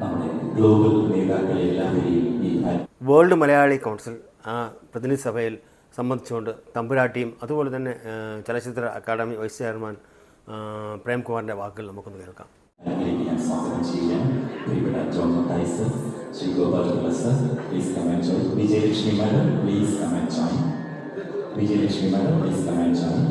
നമ്മുടെ ഗ്ലോബൽ നേതാക്കളെ എല്ലാവരെയും ഈ വേൾഡ് മലയാളി കൗൺസിൽ ആ പ്രതിനിധി സഭയിൽ സംബന്ധിച്ചുകൊണ്ട് തമ്പുരാട്ടിയും അതുപോലെ തന്നെ ചലച്ചിത്ര അക്കാദമി വൈസ് ചെയർമാൻ പ്രേംകുമാറിന്റെ പ്രേംകുമാറിന്റെ വാക്കുകൾ നമുക്കൊന്ന് കേൾക്കാം. Shri Gopal sir please come and join Vijayalakshmi madam please come and join Vijayalakshmi madam please come and join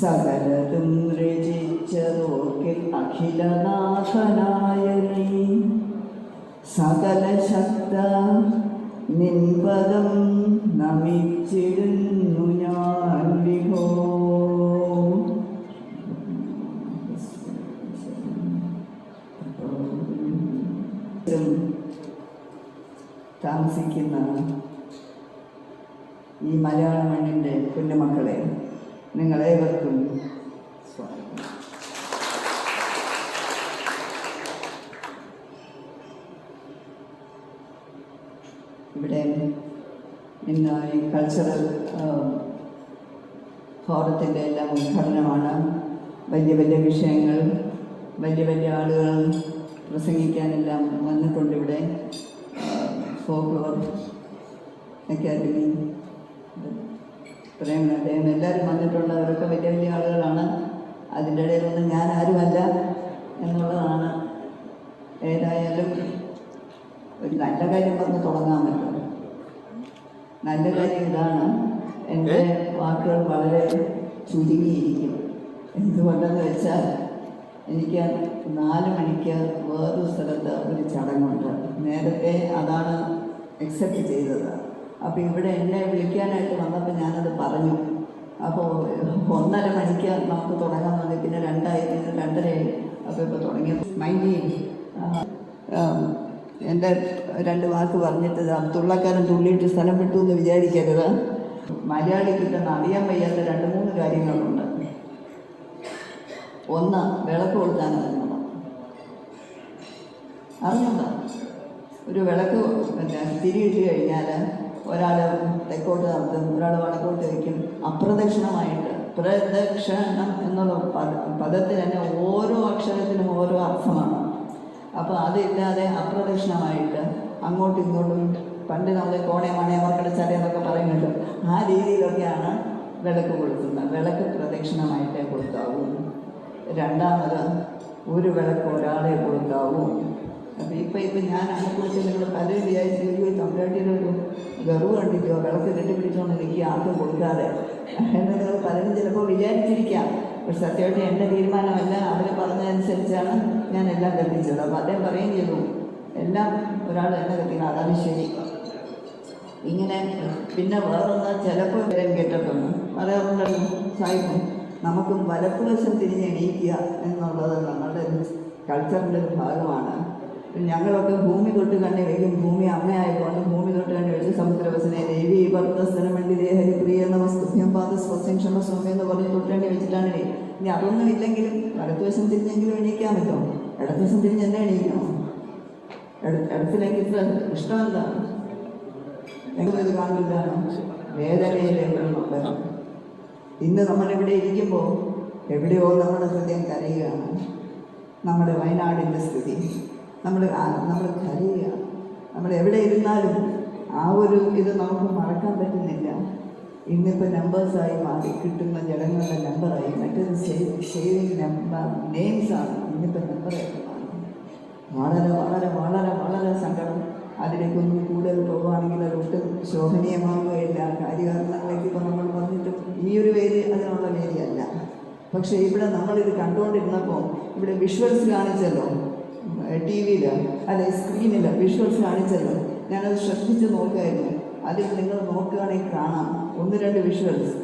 സകലതും രചിച്ചതോക്കിൽ അഖിലനാഥനായ നീ സകല ശക്ത നിൻപദം നമിച്ചിടുന്നു ഞാൻ വിഭോ. താമസിക്കുന്ന ഈ മലയാള മണ്ണിന്റെ കുഞ്ഞുമക്കളെ നിങ്ങളേവർക്കും സ്വാഗതം. ഇവിടെ ഇന്ന് ഈ കൾച്ചറൽ ഫോറത്തിന്റെ എല്ലാം ഉദ്ഘാടനമാണ്. വലിയ വലിയ വിഷയങ്ങൾ വലിയ വലിയ ആളുകൾ പ്രസംഗിക്കാനെല്ലാം വന്നിട്ടുണ്ട് ഇവിടെ. ഫോക്ലോർ അക്കാദമി പ്രേം അദ്ദേഹം എല്ലാവരും വന്നിട്ടുണ്ട് അവരൊക്കെ വലിയ വലിയ ആളുകളാണ്. അതിന്റെ ഇടയിലൊന്നും ഞാൻ ആരുമല്ല എന്നുള്ളതാണ്. ഏതായാലും ഒരു നല്ല കാര്യം പറഞ്ഞ് തുടങ്ങാമല്ലോ നല്ല കാര്യം ഇതാണ്. എന്റെ വാക്കുകൾ വളരെ ചുരുങ്ങിയിരിക്കും. എന്തുകൊണ്ടെന്ന് വെച്ചാൽ എനിക്ക് നാല് മണിക്ക് വേറൊരു സ്ഥലത്ത് ഒരു ചടങ്ങുണ്ട്. നേരത്തെ അതാണ് അക്സെപ്റ്റ് ചെയ്തത്. അപ്പോൾ ഇവിടെ എന്നെ വിളിക്കാനായിട്ട് വന്നപ്പോൾ പറഞ്ഞു. അപ്പോൾ ഒന്നര മണിക്ക് നമുക്ക് തുടങ്ങാൻ മതി പിന്നെ രണ്ടായി പിന്നെ രണ്ടരയായി. അപ്പോൾ ഇപ്പോൾ തുടങ്ങിയ മൈൻഡ് എന്റെ രണ്ട് വാക്ക് പറഞ്ഞിട്ട് തുള്ളക്കാരൻ തുള്ളിയിട്ട് സ്ഥലം വിട്ടു എന്ന് വിചാരിക്കരുത്. മലയാളി കിട്ടുന്ന അറിയാൻ വയ്യാത്ത രണ്ട് മൂന്ന് കാര്യങ്ങളുണ്ട്. ഒന്ന് വിളക്ക് കൊടുക്കാൻ അറിഞ്ഞണ്ട? ഒരു വിളക്ക് പിന്നെ തിരിയിട്ട് കഴിഞ്ഞാൽ ഒരാൾ തെക്കോട്ട് നടത്തും ഒരാൾ വടക്കോട്ട് വയ്ക്കും അപ്രദക്ഷിണമായിട്ട് പ്രദക്ഷിണം എന്നുള്ള പദ പദത്തിന് തന്നെ ഓരോ അക്ഷരത്തിനും ഓരോ അർത്ഥമാണ്. അപ്പോൾ അതില്ലാതെ അപ്രദക്ഷിണമായിട്ട് അങ്ങോട്ടും ഇങ്ങോട്ടും പണ്ട് നമ്മൾ കോണേ മണേ മക്കടച്ചാലേ എന്നൊക്കെ പറയുന്നുണ്ട് ആ രീതിയിലൊക്കെയാണ് വിളക്ക് കൊടുക്കുന്നത് വിളക്ക് പ്രദക്ഷിണമായിട്ടേ കൊടുക്കാവൂ. രണ്ടാമത് ഒരു വിളക്ക് ഒരാളെ കൊടുക്കാവൂ. അപ്പം ഇപ്പം ഇപ്പം ഞാൻ അതിനെക്കുറിച്ച് നിങ്ങൾ പലരും വിചാരിച്ചു തമ്പുരാട്ടിയുടെ ഒരു ഗർവ് കണ്ടിട്ടോ വിളക്ക് പിടിച്ചോണ്ട് നിൽക്കുക ആർക്കും കൊടുക്കാതെ. എന്നത് പലരും ചിലപ്പോൾ വിചാരിച്ചിരിക്കാം. പക്ഷെ സത്യമായിട്ട് എന്റെ തീരുമാനമല്ല. അവർ പറഞ്ഞതനുസരിച്ചാണ് ഞാൻ എല്ലാം കത്തിച്ചത്. അപ്പോൾ അദ്ദേഹം പറയുകയും ചെയ്തു. എല്ലാം ഒരാൾ എന്നെ കത്തിക്കണം. അതാണ് ശരി. ഇങ്ങനെ പിന്നെ വേറൊന്ന് ചിലപ്പോൾ വരം കേട്ടിട്ടുണ്ട്. പറയാറുണ്ടല്ലോ സായിപ്പ് നമുക്കും വലപ്പുവശം തിരിഞ്ഞ് എണീക്കുക എന്നുള്ളത് നമ്മുടെ കൾച്ചറിന്റെ ഒരു ഭാഗമാണ്. ഞങ്ങളൊക്കെ ഭൂമി തൊട്ട് കണ്ണി വയ്ക്കും ഭൂമി അമ്മയായിക്കൊണ്ട് ഭൂമി തൊട്ട് കണ്ണി വെച്ച് സമുദ്രവസനെ ദേവി ഭർത്തസ്ഥലം വേണ്ടി ദേഹരി പ്രിയ നമസ്തുഭ്യം പാത സ്വസ്യം ക്ഷമ സ്വാമി എന്ന് പറഞ്ഞ് തൊട്ട് വെച്ചിട്ടാണ് ഇനി അതൊന്നും ഇല്ലെങ്കിലും വലത്തുവശം തിരിഞ്ഞെങ്കിലും എണീക്കാൻ പറ്റുമോ? ഇടത്തുവശം തിരിഞ്ഞ് എന്നെ എണീക്കണോ? ഇടത്തിലേക്ക് ഇത്ര ഇഷ്ടം എന്താണ് ഞങ്ങളിത് കാണില്ലാണ് വേദനയിലേക്ക് ഇന്ന് നമ്മളിവിടെ ഇരിക്കുമ്പോൾ എവിടെയോ നമ്മുടെ ഹൃദയം കരയുകയാണ്. നമ്മുടെ വയനാടിന്റെ സ്ഥിതി. നമ്മൾ നമ്മൾ കരയുക നമ്മൾ എവിടെ ഇരുന്നാലും ആ ഒരു ഇത് നമുക്ക് മറക്കാൻ പറ്റുന്നില്ല. ഇന്നിപ്പോൾ നമ്പേഴ്സായി മാറി കിട്ടുന്ന ജനങ്ങളുടെ നമ്പറായി മറ്റൊരു സേവിങ് നമ്പർ നെയിംസാണ് ഇന്നിപ്പോൾ നമ്പറായിട്ട് വളരെ വളരെ വളരെ വളരെ സങ്കടം. അതിലേക്കൊന്നും കൂടുതൽ പോകുകയാണെങ്കിൽ അത് ഒട്ടും ശോഭനീയമാവുകയില്ല. കാര്യകാരണങ്ങളിലേക്ക് ഇപ്പോൾ നമ്മൾ പറഞ്ഞിട്ടും ഈ ഒരു വേദി അതിനുള്ള വേദിയല്ല. പക്ഷേ ഇവിടെ നമ്മളിത് കണ്ടുകൊണ്ടിരുന്നപ്പോൾ ഇവിടെ വിഷ്വൽസ് കാണിച്ചല്ലോ. ടി വിയിൽ അല്ലെ സ്ക്രീനിൽ വിഷ്വൽസ് കാണിച്ചത് ഞാനത് ശ്രദ്ധിച്ച് നോക്കുകയായിരുന്നു അതിൽ നിങ്ങൾ നോക്കുകയാണെങ്കിൽ കാണാം. ഒന്ന് രണ്ട് വിഷ്വൽസ്.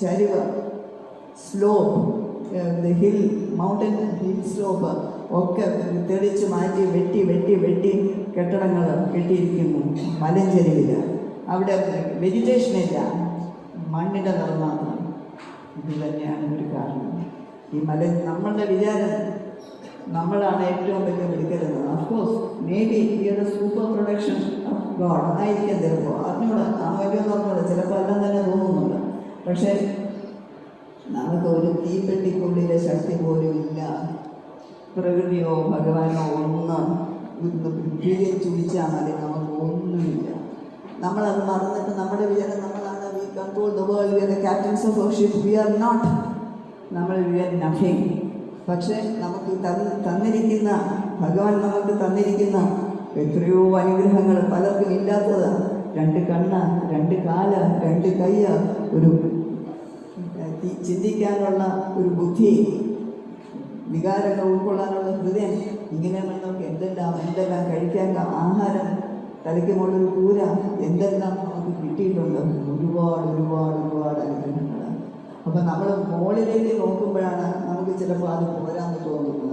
ചരിവ് slope hill mountain hill slope ഒക്കെ തെളിച്ച് മാറ്റി വെട്ടി വെട്ടി വെട്ടി കെട്ടിടങ്ങൾ കെട്ടിയിരിക്കുന്നു. മലഞ്ചെരിവിൽ അവിടെ വെജിറ്റേഷൻ ഇല്ല. മണ്ണിന്റെ മാത്രം. ഇത് തന്നെയാണ് ഒരു കാരണം. ഈ മല നമ്മളുടെ വിചാരം നമ്മളാണ് ഏറ്റവും വലിയ മിടുക്കരുന്നത് അഫ്കോഴ്സ് മേ ബി ഈയുടെ സൂപ്പർ പ്രൊഡക്ഷൻ ഗോഡ് ആയിരിക്കാം ചിലപ്പോൾ അറിഞ്ഞൂടെ. ആ വലിയ നോക്കുന്നത് ചിലപ്പോൾ എല്ലാം തന്നെ തോന്നുന്നുണ്ട്. പക്ഷേ നമുക്ക് ഒരു തീപ്പെട്ടിക്കുള്ളിലെ ശക്തി പോലും ഇല്ല. പ്രകൃതിയോ ഭഗവാനോ ഒന്ന് ബുദ്ധിയെ ചുടിച്ചാൽ മതി. നമുക്ക് ഒന്നുമില്ല. നമ്മളത് മറന്നിട്ട് നമ്മുടെ വിചാരം നമ്മളാണ്. We control the world we are the captains of ship we are not നമ്മൾ വി ആർ നത്തിങ് പക്ഷേ നമുക്ക് തന്നിരിക്കുന്ന ഭഗവാൻ നമുക്ക് തന്നിരിക്കുന്ന എത്രയോ അനുഗ്രഹങ്ങൾ പലർക്കും ഇല്ലാത്തതാണ് രണ്ട് കണ്ണ് രണ്ട് കാൽ രണ്ട് കയ്യ് ഒരു ചിന്തിക്കാനുള്ള ഒരു ബുദ്ധി വികാരങ്ങൾ ഉൾക്കൊള്ളാനുള്ള ഹൃദയം ഇങ്ങനെ നമുക്ക് എന്തെല്ലാം എന്തെല്ലാം കഴിക്കാൻ ആഹാരം തലയ്ക്ക് മുകളിൽ കൂര എന്തെല്ലാം നമുക്ക് കിട്ടിയിട്ടുണ്ട്. ഒരുപാട് ഒരുപാട് ഒരുപാട് അനുഗ്രഹങ്ങൾ. അപ്പം നമ്മൾ മുകളിലേക്ക് നോക്കുമ്പോഴാണ് നമുക്ക് ചിലപ്പോൾ അത് പോരാന്ന് തോന്നുന്നത്.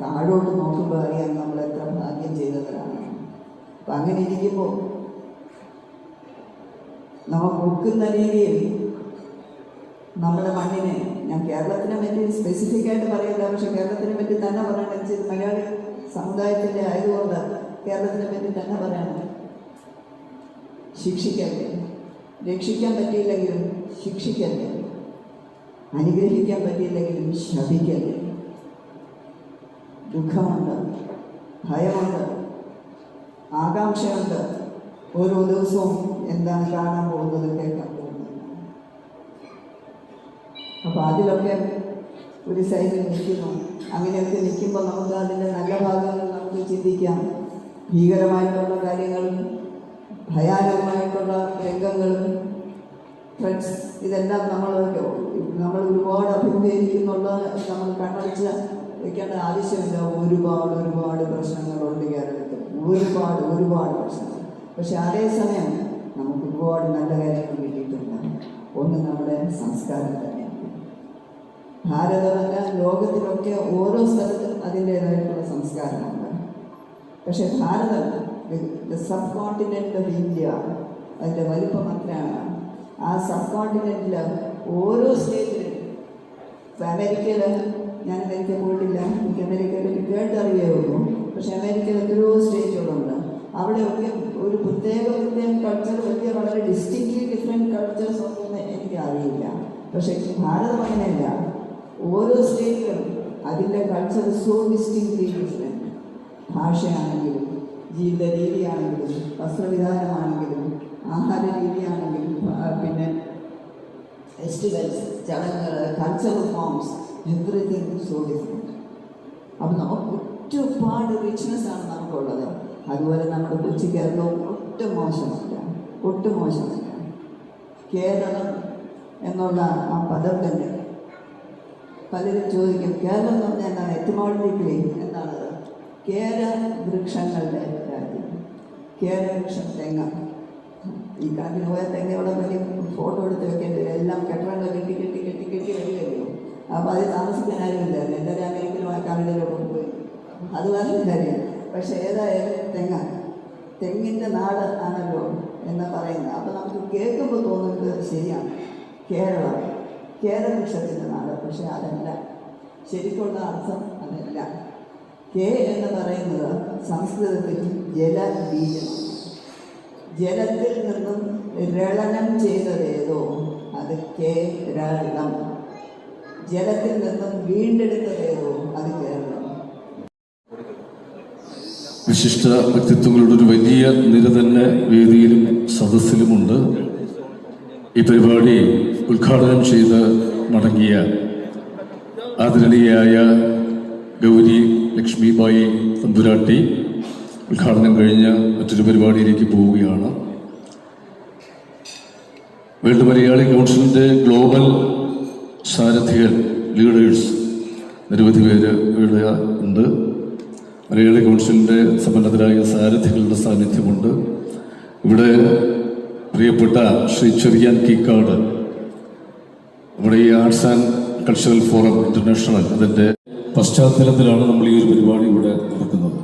താഴോട്ട് നോക്കുമ്പോൾ അറിയാൻ നമ്മൾ എത്ര ഭാഗ്യം ചെയ്തവരാണ്. അപ്പം അങ്ങനെ ഇരിക്കുമ്പോൾ നമ്മൾ ഒക്കുന്ന രീതിയിൽ നമ്മുടെ മണ്ണിനെ ഞാൻ കേരളത്തിനെ പറ്റി സ്പെസിഫിക് ആയിട്ട് പറയില്ല പക്ഷെ കേരളത്തിനെ പറ്റി തന്നെ പറയണം മലയാളി സമുദായത്തിന്റെ ആയതുകൊണ്ട് കേരളത്തിനെ പറ്റി തന്നെ പറയണം ശിക്ഷിക്കല്ലേ രക്ഷിക്കാൻ പറ്റിയില്ലെങ്കിലും ശിക്ഷിക്കല്ലേ അനുഗ്രഹിക്കാൻ പറ്റിയില്ലെങ്കിലും ശപിക്കല്ലേ ദുഃഖമുണ്ട് ഭയമുണ്ട് ആകാംക്ഷയുണ്ട്. ഓരോ ദിവസവും എന്താണ് കാണാൻ പോകുന്നത് കേൾക്കാൻ പോകുന്നത്. അപ്പോൾ അതിലൊക്കെ ഒരു സൈഡിൽ നിൽക്കുന്നു. അങ്ങനെയൊക്കെ നിൽക്കുമ്പോൾ നമുക്ക് അതിന്റെ നല്ല ഭാഗങ്ങൾ നമുക്ക് ചിന്തിക്കാം. ഭീകരമായിട്ടുള്ള കാര്യങ്ങളും ഭയാനകമായിട്ടുള്ള രംഗങ്ങളും ഫ്രണ്ട്സ് ഇതെല്ലാം നമ്മൾ നമ്മൾ ഒരുപാട് അഭിമുഖീകരിക്കുന്നുള്ള നമ്മൾ കണ്ണടച്ച് വെക്കേണ്ട ആവശ്യമില്ല. ഒരുപാട് ഒരുപാട് പ്രശ്നങ്ങളുണ്ട് കേരളത്തിൽ. ഒരുപാട് ഒരുപാട് പ്രശ്നങ്ങൾ. പക്ഷെ അതേസമയം നമുക്ക് ഒരുപാട് നല്ല കാര്യങ്ങൾ കിട്ടിയിട്ടുണ്ട്. ഒന്ന് നമ്മുടെ സംസ്കാരം തന്നെയാണ് ഭാരതമല്ല ലോകത്തിലൊക്കെ ഓരോ സ്ഥലത്തും അതിന്റേതായിട്ടുള്ള സംസ്കാരമുണ്ട് പക്ഷെ ഭാരതം സബ് കോണ്ടിനെന്റ് ഓഫ് ഇന്ത്യ അതിന്റെ വലിപ്പം അത്രയാണ്. ആ സബ് കോണ്ടിനെന്റിൽ ഓരോ സ്റ്റേറ്റിലും ഇപ്പം അമേരിക്കയിൽ ഞാൻ അമേരിക്ക പോയിട്ടില്ല. എനിക്ക് അമേരിക്കയിൽ കേട്ടറിയുള്ളൂ പക്ഷെ അമേരിക്കയിൽ എത്രയോ സ്റ്റേറ്റുകളുണ്ട്. അവിടെയൊക്കെ ഒരു പ്രത്യേക പ്രത്യേക കൾച്ചർ വലിയ വളരെ ഡിസ്റ്റിങ്ക്ലി ഡിഫറെന്റ് കൾച്ചേഴ്സ് ഒന്നും എനിക്ക് അറിയില്ല. പക്ഷേ ഭാരതം അങ്ങനെയല്ല. ഓരോ സ്റ്റേറ്റിലും അതിന്റെ കൾച്ചർ സോ ഡിസ്റ്റിങ്ക്ലി ഡിഫറെന്റ് ഭാഷയാണെങ്കിലും ജീവിത രീതിയാണെങ്കിലും വസ്ത്രവിധാനമാണെങ്കിലും ആഹാര രീതിയാണെങ്കിലും പിന്നെ ഫെസ്റ്റിവൽസ് ചടങ്ങുകൾ cultural forms everything so different അപ്പം നമുക്ക് ഒരുപാട് റിച്ച്നെസ് ആണ് നമുക്കുള്ളത്. അതുപോലെ നമ്മുടെ കൊച്ചു കേരളവും ഒട്ടും മോശമല്ല ഒട്ടും മോശമല്ല. കേരളം എന്നുള്ള ആ പദം തന്നെ. പലരും ചോദിക്കും കേരളം എന്ന് പറഞ്ഞാൽ എന്താണ് എത്തിമോളജിക്കലി എന്താണത്? കേര വൃക്ഷങ്ങളുടെ രാജ്യം. കേര വൃക്ഷം തെങ്ങ. ഈ കാട്ടിൽ പോയാൽ തന്നെ അവിടെ വലിയ ഫോട്ടോ എടുത്ത് വെക്കേണ്ടി വരും. എല്ലാം കെട്ടിടങ്ങൾ കെട്ടി കെട്ടി കെട്ടി കെട്ടി വരികയായിരുന്നു അപ്പോൾ അതിൽ താമസിക്കാൻ ആരുമില്ലായിരുന്നു എല്ലാവരും അമേരിക്കയിലും ആ കാനഡയിലൊക്കെ പോയി അത് വേറെ കാര്യം. പക്ഷേ ഏതായാലും തെങ്ങ തെങ്ങിന്റെ നാട് ആണല്ലോ എന്ന് പറയുന്നത്. അപ്പോൾ നമുക്ക് കേൾക്കുമ്പോൾ തോന്നുന്നത് ശരിയാണ്. കേരളം കേരള വൃക്ഷത്തിന്റെ നാട്. പക്ഷേ അതല്ല. ശരിക്കുള്ള അർത്ഥം അതല്ല. കെ എന്ന് പറയുന്നത് സംസ്കൃതത്തിൽ ജലബീജം ജലത്തിൽ നിന്നും രളനം ചെയ്തതേതോ? അത് കേരളം. ജലത്തിൽ നിന്നും വീണ്ടെടുത്തതേതോ? അത് കേരളം. വിശിഷ്ട വ്യക്തിത്വങ്ങളുടെ ഒരു വലിയ നിര തന്നെ വേദിയിലും സദസ്സിലുമുണ്ട്. ഈ പരിപാടി ഉദ്ഘാടനം ചെയ്ത് മടങ്ങിയ ആദരണീയായ ഗൗരി ലക്ഷ്മിബായി തമ്പുരാട്ടി. ഉദ്ഘാടനം കഴിഞ്ഞ് മറ്റൊരു പരിപാടിയിലേക്ക് പോവുകയാണ്. വേൾഡ് മലയാളി കൗൺസിലിന്റെ ഗ്ലോബൽ സാരഥികൾ ലീഡേഴ്സ് നിരവധി പേര് ഇവിടെ ഉണ്ട്. മലയാളി കൗൺസിലിന്റെ സമ്പന്നതരായ സാരഥികളുടെ സാന്നിധ്യമുണ്ട്. ഇവിടെ പ്രിയപ്പെട്ട ശ്രീ ചെറിയാൻ കീക്കാട് നമ്മുടെ ഈ arts and cultural forum international അതിന്റെ പശ്ചാത്തലത്തിലാണ് നമ്മൾ ഈ ഒരു പരിപാടി ഇവിടെ നടക്കുന്നത്.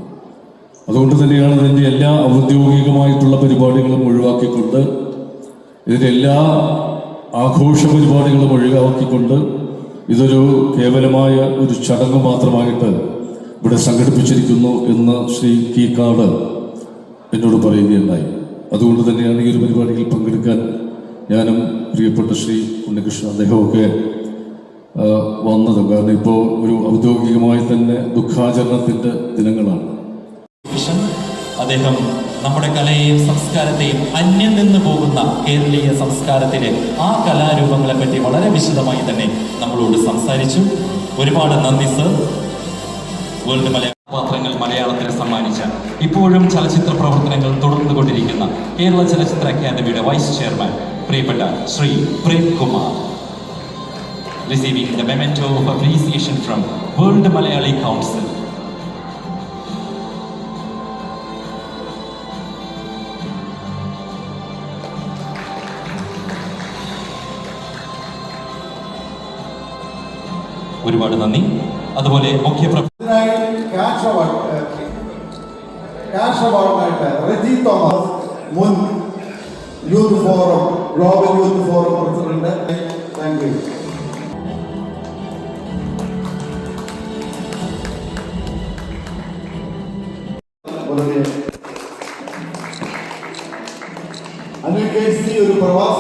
അതുകൊണ്ട് തന്നെയാണ് ഇതിന്റെ എല്ലാ ഔദ്യോഗികമായിട്ടുള്ള പരിപാടികളും ഒഴിവാക്കിക്കൊണ്ട് ഇതിന്റെ എല്ലാ ആഘോഷ പരിപാടികളും ഒഴിവാക്കിക്കൊണ്ട് ഇതൊരു കേവലമായ ഒരു ചടങ്ങ് മാത്രമായിട്ട് ഇവിടെ സംഘടിപ്പിച്ചിരിക്കുന്നു എന്ന് ശ്രീ കീക്കാട് എന്നോട് പറയുകയുണ്ടായി. അതുകൊണ്ട് തന്നെയാണ് ഈ ഒരു പരിപാടിയിൽ പങ്കെടുക്കാൻ ഞാനും പ്രിയപ്പെട്ട ശ്രീ ഉണ്ണികൃഷ്ണൻ അദ്ദേഹമൊക്കെ വന്നതും. കാരണം ഇപ്പോൾ ഒരു ഔദ്യോഗികമായി തന്നെ ദുഃഖാചരണത്തിന്റെ ദിനങ്ങളാണ്. അദ്ദേഹം നമ്മുടെ കലയെയും സംസ്കാരത്തെയും അന്യം നിന്ന് പോകുന്ന കേരളീയ സംസ്കാരത്തിലെ ആ കലാരൂപങ്ങളെ പറ്റി വളരെ വിശദമായി തന്നെ നമ്മളോട് സംസാരിച്ചു. ഒരുപാട് നന്ദി സർ. വേൾഡ് മലയാള പാത്രങ്ങൾ മലയാളത്തിന് സമ്മാനിച്ച ഇപ്പോഴും ചലച്ചിത്ര പ്രവർത്തനങ്ങൾ തുടർന്നു കൊണ്ടിരിക്കുന്ന കേരള ചലച്ചിത്ര അക്കാദമിയുടെ വൈസ് ചെയർമാൻ പ്രിയപ്പെട്ട Shri Prem Kumar. The the of appreciation from World world Malayali ഒരുപാട് നന്ദി. അതുപോലെ മുഖ്യ മുൻ ഒരു പ്രവാസിയാണ്